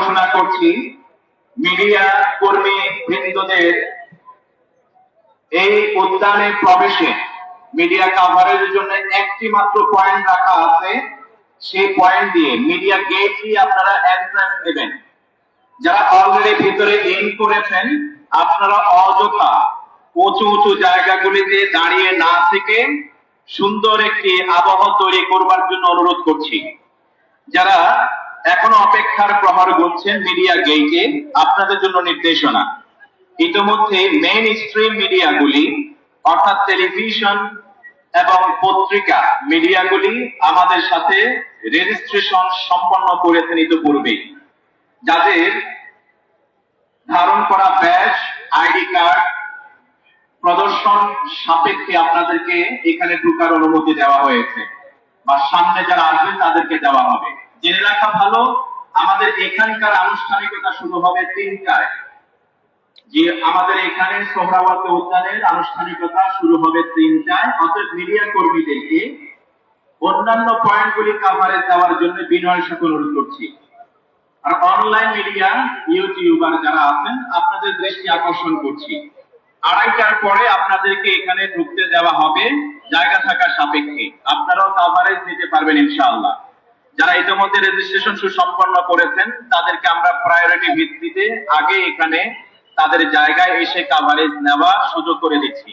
ঘোষণা করছি। মিডিয়া কর্মী বৃন্দদের এই উদ্যানে প্রবেশে মিডিয়া কাভারেজের জন্য একটি মাত্র পয়েন্ট রাখা আছে। সেই পয়েন্ট দিয়ে মিডিয়া গেট দিয়ে আপনারা এন্ট্রান্স দেবেন যারা অলরেডি ভিতরে ইন করেছেন, আপনারা অযথা উঁচু উঁচু জায়গাগুলিতে দাঁড়িয়ে না থেকে সুন্দর একটি আবহাওয়া তৈরি করবার জন্য অনুরোধ করছি। যারা এখনও অপেক্ষার প্রহর গুনছেন মিডিয়া গেইটে আপনাদের জন্য নির্দেশনা। ইতিমধ্যে মেইন স্ট্রিম মিডিয়াগুলি, অর্থাৎ টেলিভিশন এবং পত্রিকা মিডিয়াগুলি আমাদের সাথে রেজিস্ট্রেশন সম্পন্ন করেছেন ইতিপূর্বে যাদের ধারণ করা ব্যাজ আইডি কার্ড প্রদর্শন সাপেক্ষে আপনাদেরকে এখানে ঢোকার অনুমতি দেওয়া হয়েছে বা সামনে যারা আসবেন তাদেরকে দেওয়া হবে। জেনে রাখা ভালো, আমাদের এখানকার আনুষ্ঠানিকতা শুরু হবে তিনটায়। যে আমাদের এখানে সোহরাওয়ার্দী উদ্যানের আনুষ্ঠানিকতা শুরু হবে তিনটায়, অতএব মিডিয়া কর্মীদেরকে অন্যান্য পয়েন্টগুলি কাভারেজ দেওয়ার জন্য বিনয়ের সাথে অনুরোধ করছি। আর অনলাইন মিডিয়া ইউটিউবার যারা আছেন, আপনাদের দৃষ্টি আকর্ষণ করছি। আড়াইটার পরে আপনাদেরকে এখানে ঢুকতে দেওয়া হবে জায়গা থাকার সাপেক্ষে। আপনারাও কাভারেজ নিতে পারবেন ইনশাআল্লাহ। যারা ইতিমধ্যে রেজিস্ট্রেশন সুসম্পন্ন করেছেন, তাদেরকে আমরা প্রায়োরিটি ভিত্তিতে আগে এখানে তাদের জায়গায় এসে কাভারেজ নেওয়া সুযোগ করে দিচ্ছি।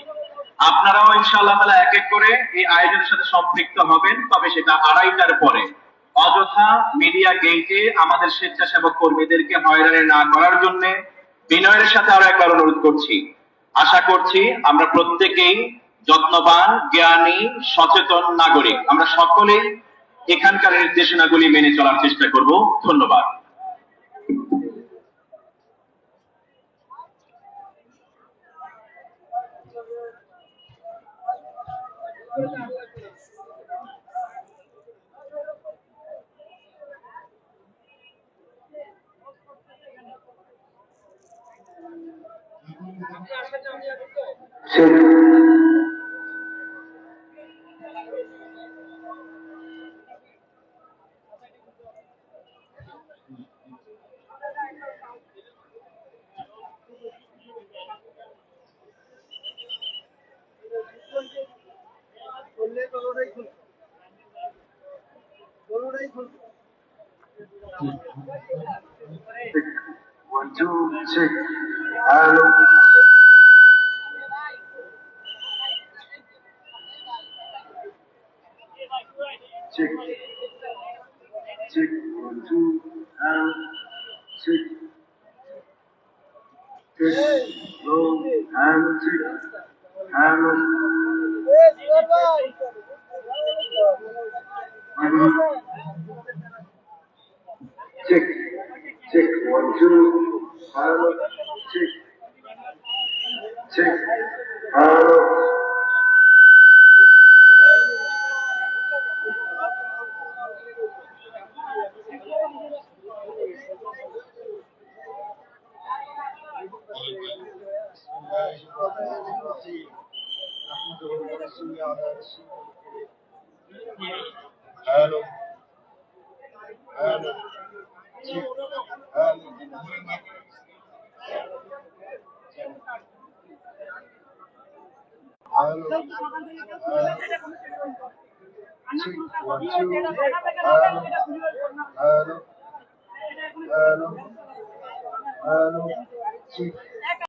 আপনারাও ইনশাআল্লাহ তাআলা এক এক করে এই আয়োজনের সাথে সম্পৃক্ত হবেন, তবে সেটা আড়াইটার পরে। অযথা মিডিয়া গেইটে আমাদের স্বেচ্ছাসেবক কর্মীদেরকে হয়রানি না করার জন্য বিনয়ের সাথে আরও একবার অনুরোধ করছি। আশা করছি আমরা প্রত্যেকেই যত্নবান, জ্ঞানী, সচেতন নাগরিক। আমরা সকলেই এখানকার নির্দেশনাগুলি মেনে চলার চেষ্টা করব। ধন্যবাদ। One. Hello. Check. Check. One, two. Hello. Check. Check. Hello. Hello. Check. Hello. Hello. Check. Check. One, two. Hello. Check. Check. Hello. Hello. Hello. Check. One, two.